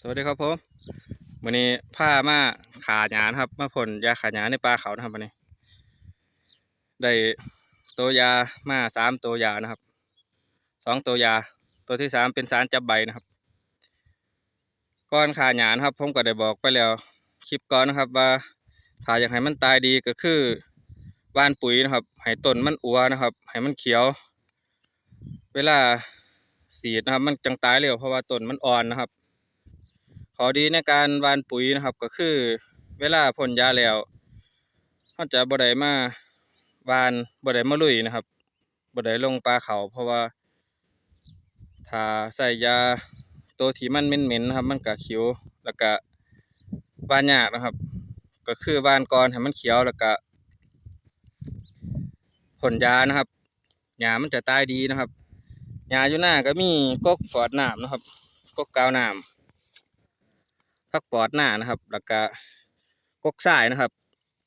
สวัสดีครับผมวันนี้ผ้ามาขาหยานครับมาพ่นยาขาหยานในปลาเขานะครับวันนี้ ได้ตัวยามาสามตัวยานะครับสองตัวยา ตัวที่สามเป็นสารจับใบนะครับก้อนขาหยานครับ ผมก็ได้บอกไปแล้วคลิปก่อนนะครับ ว่าถ้าอยากให้มันตายดีก็คือว่านปุ๋ยนะครับให้ต้นมันอัวนะครับให้มันเขียว เวลาสีดนะครับ มันจังตายเร็วเพราะว่าต้นมันอ่อนนะครับ ขอดีในการวานปุ๋ยนะครับก็คือ เวลาพ่นยาแล้วเราจะบ่ได้มาวานบ่ได้มาลุยนะครับบ่ได้ลงปลาเขาเพราะว่า ถ้าใส่ยาตัวที่มันเหม็นๆนะครับ มันก็เขียวแล้วก็วานยากนะครับ ก็คือวานก่อนให้มันเขียวแล้วก็พ่นยานะครับหญ้ามันจะตายดีนะครับหญ้าอยู่หน้าก็มีกกฟอดน้ำนะครับ กกกาวน้ำ พักปอดหน้านะครับ แล้วก็กกสายนะครับ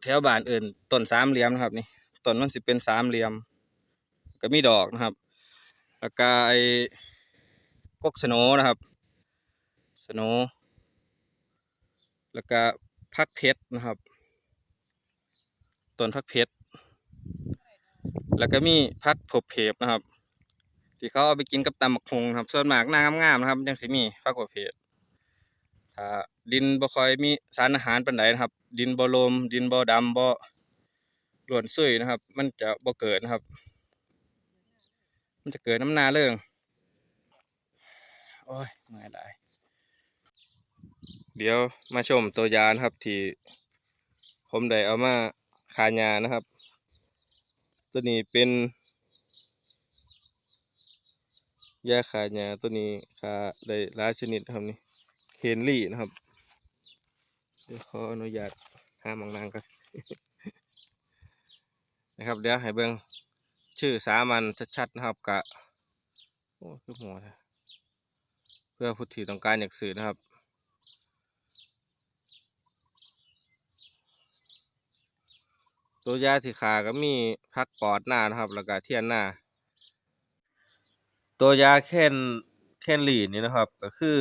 แถวบ้านอื่นต้นสามเหลี่ยมนะครับ นี่ต้นมันสิเป็นสามเหลี่ยม ก็มีดอกนะครับ แล้วก็ไอ้กกสโนนะครับสโนแล้วก็พักเพชรนะครับต้นพักเพชรแล้วก็มีพักผบเพบนะครับ ที่เขาเอาไปกินกับตำบักฮุงครับ ส่วนมากหน้างามๆนะครับยังสิมีพักผบเพบ ถ้าดินบ่ค่อยมีสารอาหารปานใดนะครับ ดินบ่ลม ดินบ่ดำบ่ล้วนซุยนะครับ มันจะบ่เกิดนะครับ มันจะเกิดน้ำนาเรื่องโอ้ยเมื่อยหลายเดี๋ยวมาชมตัวยานะครับที่ผมได้เอามาขายยานะครับ ตัวนี้เป็นยาขายยาตัวนี้ขาได้หลายชนิดครับนี่ เคนลี่นะครับเดี๋ยวขออนุญาตห้ามองนางกันนะครับ เดี๋ยวให้เบิ่งชื่อสามัญชัดๆนะครับกะโอ้คือหัวแท้เพื่อผู้ที่ต้องการอยากสื่อนะครับตัวยาที่ขาก็มีพักปอดหน้านะครับ แล้วก็เทียนหน้า ตัวยาเคนเคนลีนี่นะครับ ก็คือ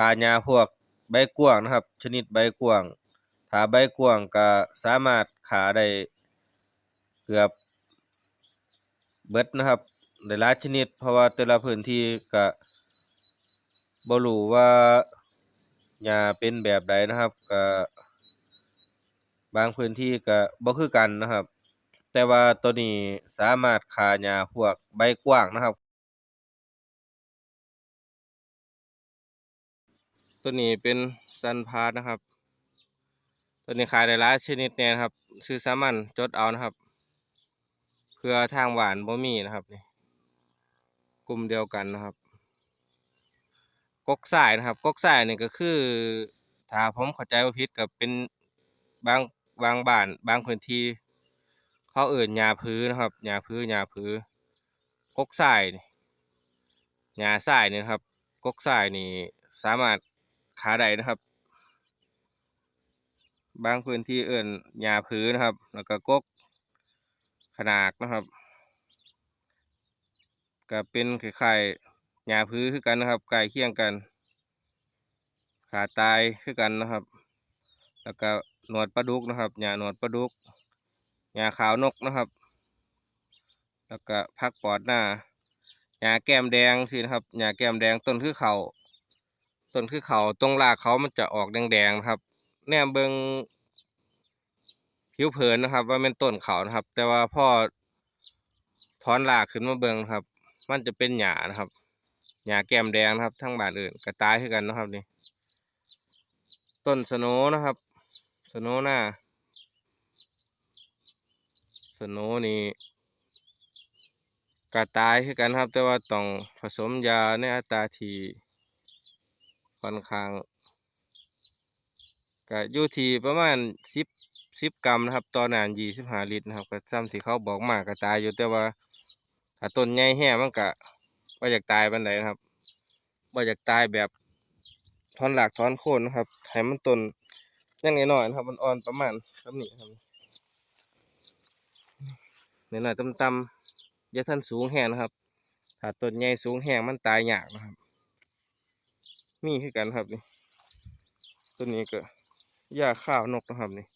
ขายาพวกใบกว้างนะครับ ชนิดใบกว้าง ถ้าใบกว้างก็สามารถขาได้เกือบเบิดนะครับหลายชนิด เพราะว่าแต่ละพื้นที่ก็บ่รู้ว่าหญ้าเป็นแบบใดนะครับก็บางพื้นที่ก็บ่คือกันนะครับ แต่ว่าตัวนี้สามารถฆ่าหญ้าพวกใบกว้างนะครับ ตัวนี้เป็นซันพาร์นะครับ ตัวนี้ขายได้หลายชนิดแน่นครับ ซื้อสามัญจดเอานะครับ เพื่อทางหวานบ่มีนะครับนี่กลุ่มเดียวกันนะครับ กกสายนะครับ กกสายนี่ก็คือถ้าผมเข้าใจบ่ผิดก็เป็นบางบางบ้านบางพื้นที่เขาเอิ้นหญ้าพื้นะครับหญ้าพื้หญ้าพื้นกกสายนี่หญ้าทรายนี่ครับ กกสายนี่สามารถ ขาได้นะครับ บางพื้นที่เอิ้นหญ้าพื้นะครับ แล้วก็กกขนากนะครับ ก็เป็นคล้ายๆหญ้าพื้คือกันนะครับใกล้เคียงกัน ขาตายคือกันนะครับ แล้วก็หนวดปลาดุกนะครับหญ้าหนวดปลาดุกหญ้าขาวนกนะครับ แล้วก็พักปอดหน้าหญ้าแก้มแดงสินะครับหญ้าแก้มแดงต้นคือเขา ต้นคือเขาตรงรากเขามันจะออกแดงๆนะครับ แนมเบิงผิวเผินนะครับ ว่าเป็นต้นเขานะครับ แต่ว่าพอถอนรากขึ้นมาเบิงครับ มันจะเป็นหญ้านะครับหญ้าแก้มแดงนะครับ ทั้งบานอื่นก็ตายคือกันนะครับนี่ต้นสโนนะครับ สโนหน้าสโนนี่ก็ตายคือกันครับ แต่ว่าต้องผสมยาในอัตราที่ ค่อนข้างก็อยู่ที่ประมาณสิบสิบกรัมนะครับต่อน้ำยี่สิบห้าลิตรนะครับก็ซ้ำที่เขาบอกมาก็ตายอยู่แต่ว่าถ้าต้นใหญ่แห้มันก็บ่อยากตายปานใดนะครับบ่อยากตายแบบถอนรากถอนโคนนะครับให้มันต้นยังน้อยนะครับ มันอ่อนประมาณส่ำนี้ครับน้อยๆต่ำๆอย่าทันสูงแห้งนะครับ ถ้าต้นใหญ่สูงแห้งมันตายยากนะครับ มีคือกันครับนี่ตัวนี้ก็หญ้าข้าวนกนะครับนี่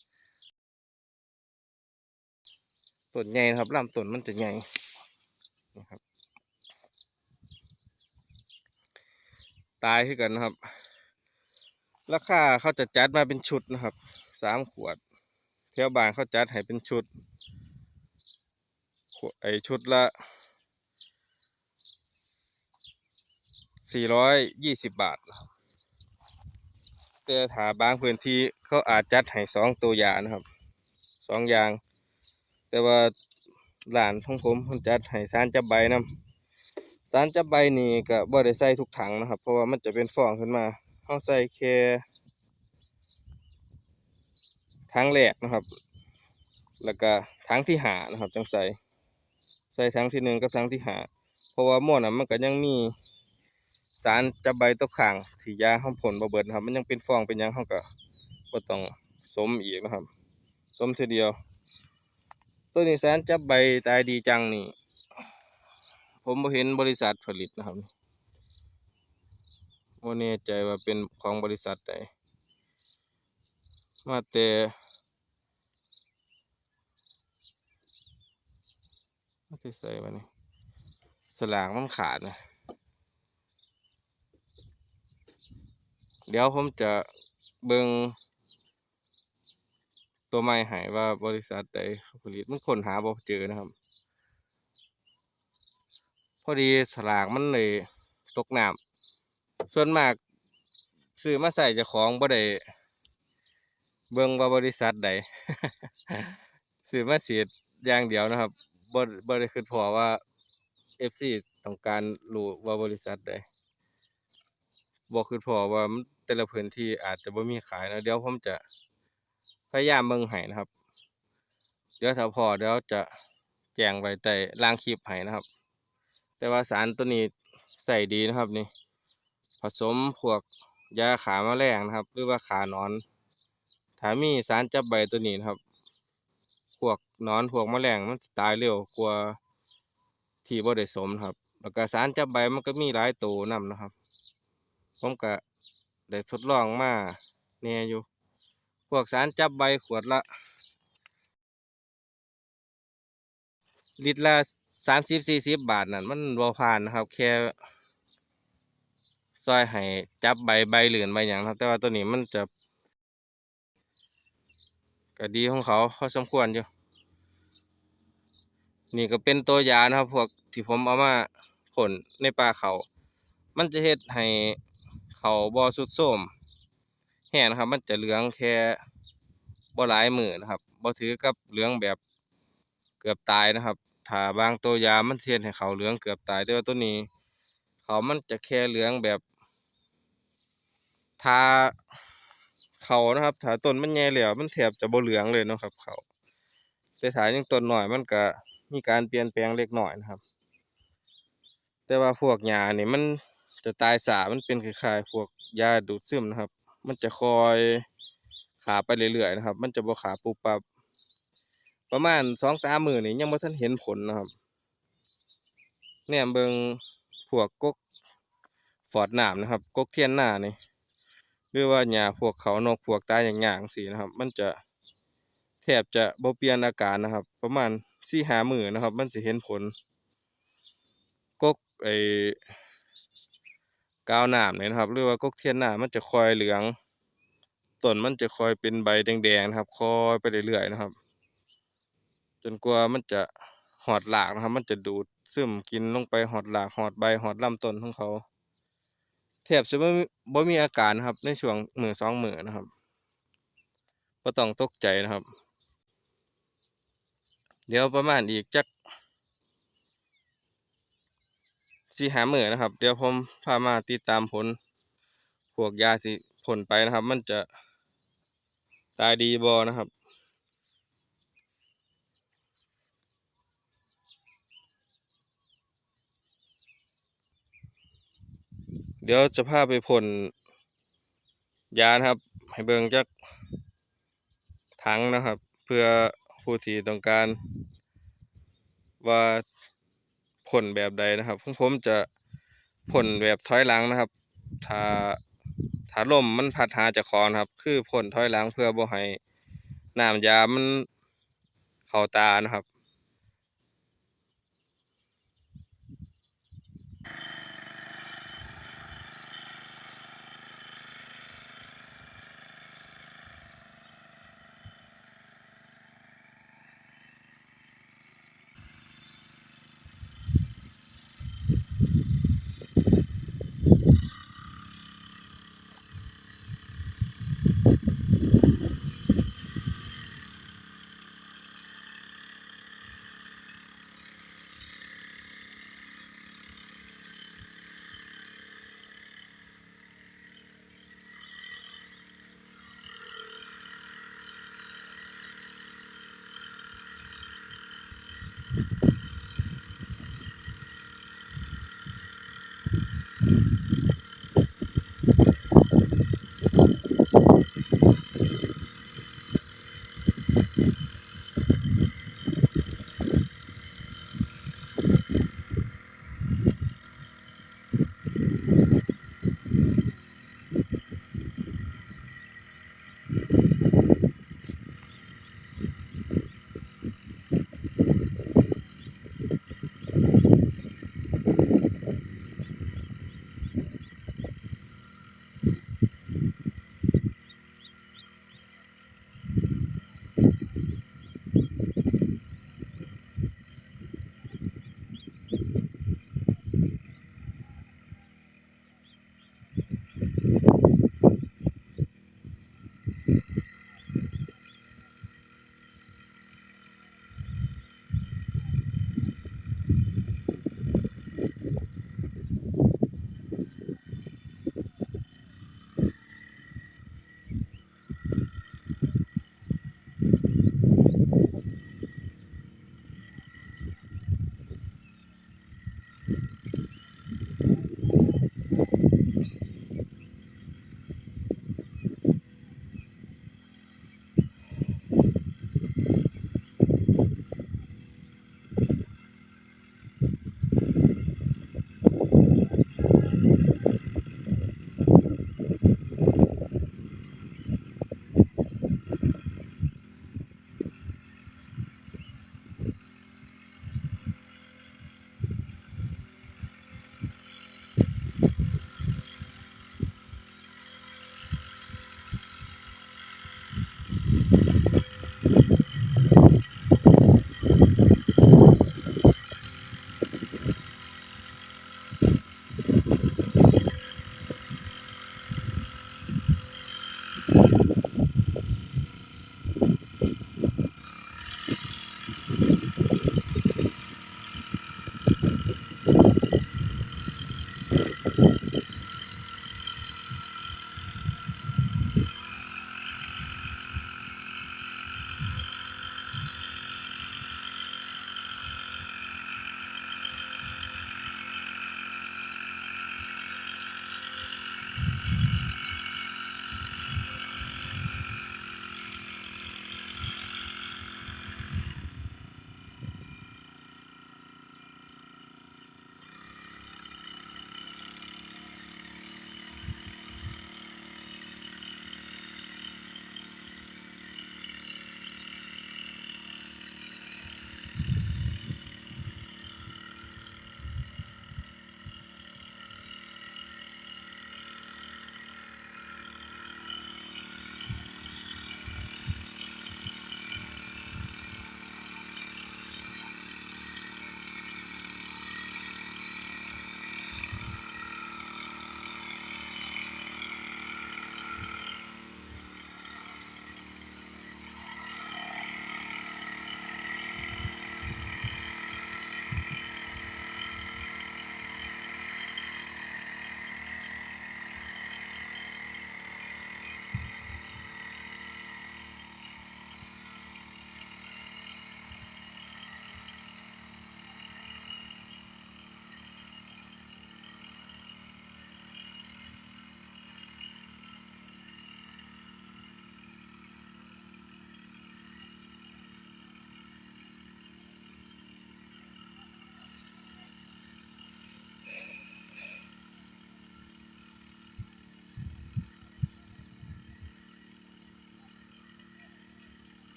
ต้นใหญ่ครับลำต้นมันจะใหญ่นะครับ ตายคือกันนะครับ ราคาเขาจะจัดมาเป็นชุดนะครับสามขวดแถวบ้านเขาจัดให้เป็นชุดไอชุดละ สี่ร้อยยี่สิบบาท แต่ถ้าบางพื้นที่เขาอาจจัดให้สองตัวอย่างนะครับสองอย่าง แต่ว่าหลานของผมมันจัดให้สารจับใบนำสารจับใบนี่ก็บ่ได้ใส่ทุกถังนะครับ เพราะว่ามันจะเป็นฟองขึ้นมาเขาใส่แค่ถังแรกนะครับ แล้วก็ถังที่หานะครับ จังใส่ ใส่ถังที่หนึ่งกับถังที่หา เพราะว่าหม้อน่ะมันก็ยังมี สารจับใบตกข้างที่ยาเขาผลบ่เบิดนะครับ มันยังเป็นฟองเป็นยังเขาก็บ่ต้องสมอีกนะครับ สมทีเดียว ตัวนี้สารจับใบตายดีจังนี่ ผมเห็นบริษัทผลิตนะครับบ่แน่ใจว่าเป็นของบริษัทใดมาแต่มาแต่ใส่มานี่สลากมันขาดนะ เดี๋ยวผมจะเบิงตัวใหม่ให้ว่าบริษัทใดผลิตมันค้นหาบ่เจอนะครับ พอดีสลากมันเลยตกน้ำส่วนมากซื้อมาใส่จ้าของบ่ได้เบิ่งว่าบริษัทใดซื้อมาเสียดอย่างเดียวนะครับบ่บ่ได้คิดพอว่า FC ต้องการรู้ว่าบริษัทใด บ่คิดพอว่าแต่ละพื้นที่อาจจะบ่มีขายนะเดี๋ยวผมจะพยายามเบิ่งให้นะครับ เดี๋ยวถ้าพอเดี๋ยวจะแจ้งไว้ใต้ล่างคลิปให้นะครับ แต่ว่าสารตัวนี้ใส่ดีนะครับนี่ ผสมพวกยาขาแมลงนะครับ หรือว่าขานอนถ้ามีสารจับใบตัวนี้นะครับ พวกนอนพวกแมลงมันตายเร็วกว่าที่บ่ได้สมครับ แล้วก็สารจับใบมันก็มีหลายตัวนํนะครับ ผมก็ได้ทดลองมาแหน่อยู่ พวกสารจับใบขวดละลิตรละสามสิบสี่สิบบาทนั่นมันบ่ผ่านนะครับ แค่ซอยให้จับใบใบเหลือนใบหยังครับ แต่ว่าตัวนี้มันจะก็ดีของเขาพอสมควรอยู่ นี่ก็เป็นตัวยานะครับ พวกที่ผมเอามาผลในป่าเขา มันจะเฮ็ดให้ เขาบ่สุดโทรมแห้งนะครับ มันจะเหลืองแค่บ่หลายมือนะครับบ่ถือกับเหลืองแบบเกือบตายนะครับถ้าบางตัวยามันสิเฮ็ดให้เขาเหลืองเกือบตายแต่ว่าตัวนี้ เขามันจะแค่เหลืองแบบถ้าเขานะครับถ้าต้นมันใหญ่แล้วมันแทบจะบ่เหลืองเลยนะครับ เขาแต่ถ้ายังต้นหน้อยมันก็มีการเปลี่ยนแปลงเล็กน้อยนะครับ แต่ว่าพวกหญ้านี่มัน จะตายช้ามันเป็นคล้ายๆพวกยาดูดซึมนะครับ มันจะคอยขาไปเรื่อยๆนะครับ มันจะบ่ขาปุบปับ ประมาณสองสามหมื้อนี่ยังบ่ทันเห็นผลนะครับแหนมเบิงพวกกกฟอดหน้ำนะครับ กกเทียนหน้านี่หรือว่าหญ้าพวกเขานกพวกตายอย่างๆจังซี้นะครับ มันจะแทบจะบ่เปลี่ยนอาการนะครับ ประมาณสี่ห้ามื้อนะครับ มันสิเห็นผลกกไอ กาวน้ำนี่นะครับ หรือว่ากกเทียนหนามมันจะคอยเหลืองต้นมันจะคอยเป็นใบแดงๆนะครับ คอยไปเรื่อยๆนะครับ จนกว่ามันจะฮอดรากนะครับ มันจะดูดซึมกินลงไปฮอดรากฮอดใบฮอดลำต้นของเขาแทบจะบ่มีบ่มีอาการนะครับ ในช่วงมือสองมือนะครับบ่ต้องตกใจนะครับ เดี๋ยวประมาณอีกจัก สี่ห้ามือนะครับ เดี๋ยวผมพามาติดตามผลพวกยาที่พ่นไปนะครับ มันจะตายดีบ่นะครับเดี๋ยวจะพาไปพ่นยานะครับ ให้เบิงจักถังนะครับ เพื่อผู้ที่ต้องการ ว่า พ่นแบบใดนะครับของผมจะพ่นแบบถอยหลังนะครับ ถ้าถ้าลมมันพัดหาจากคอนะครับ คือพ่นถอยหลังเพื่อบ่ให้น้ำยามันเข้าตานะครับ